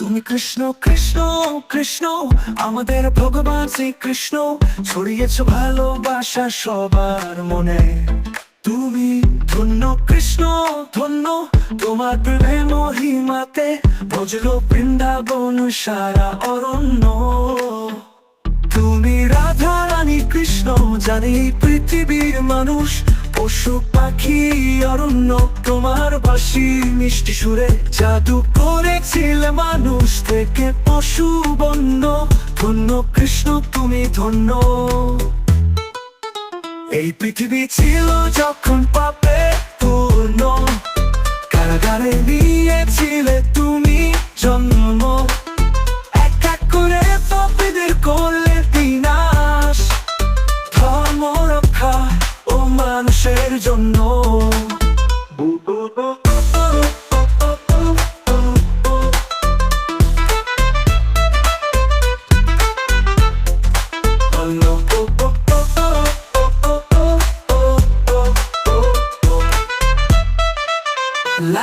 তুমি কৃষ্ণ কৃষ্ণ কৃষ্ণ, আমাদের ভগবান শ্রীকৃষ্ণ, ছড়িয়েছ ভালোবাসা সবার মনে। তুমি ধন্য, কৃষ্ণ, ধন্য, তোমার প্রেমে মহিমাতে ভজল বৃন্দাবন সারা অরণ্য। তুমি রাধা রানী কৃষ্ণ, জানি পৃথিবীর মানুষ পশু পাখি, অরণ্য, তোমার বাসি, মিষ্টি সুরে জাদু করেছিলে মানুষ থেকে পশু বন্য। ধন্য কৃষ্ণ, তুমি ধন্য। এই পৃথিবী ছিল যখন পাপে পূর্ণ। কারাগারে নিয়েছিলে La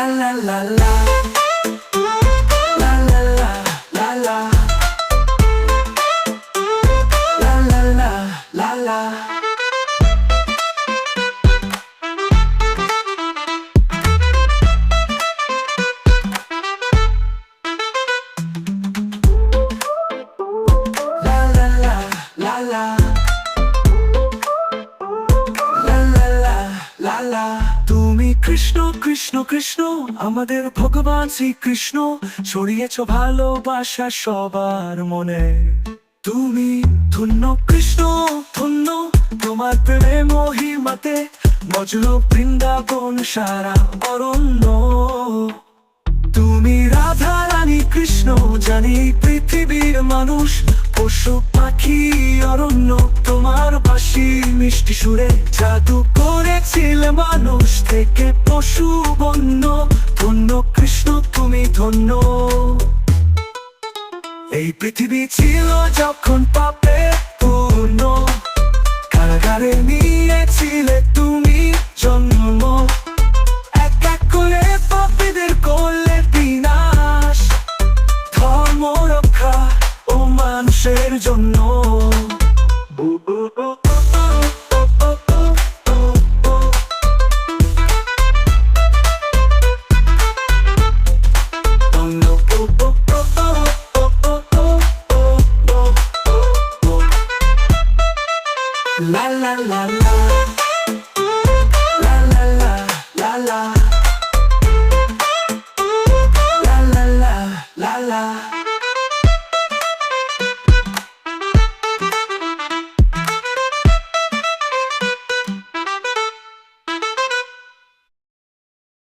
la la la তুমি কৃষ্ণ কৃষ্ণ কৃষ্ণ, আমাদের ভগবান শ্রীকৃষ্ণ, ছড়িয়েছ ভালোবাসা সবার মনে। তুমি ধন্য, কৃষ্ণ ধন্য, তোমার প্রেমে মহিমাতে বৃন্দাবন সারা অরণ্য। তুমি রাধা রানী কৃষ্ণ, জানি পৃথিবীর মানুষ, পশু পাখি অরণ্য, তোমার বাসি মিষ্টি সুরে জাদু করেছিলে মানুষ থেকে পশু, বন্য, ধন্য, কৃষ্ণ, তুমি ধন্য। এই পৃথিবী ছিল যখন পাপে পূর্ণ। কারাগারে নিয়েছিলে La la la la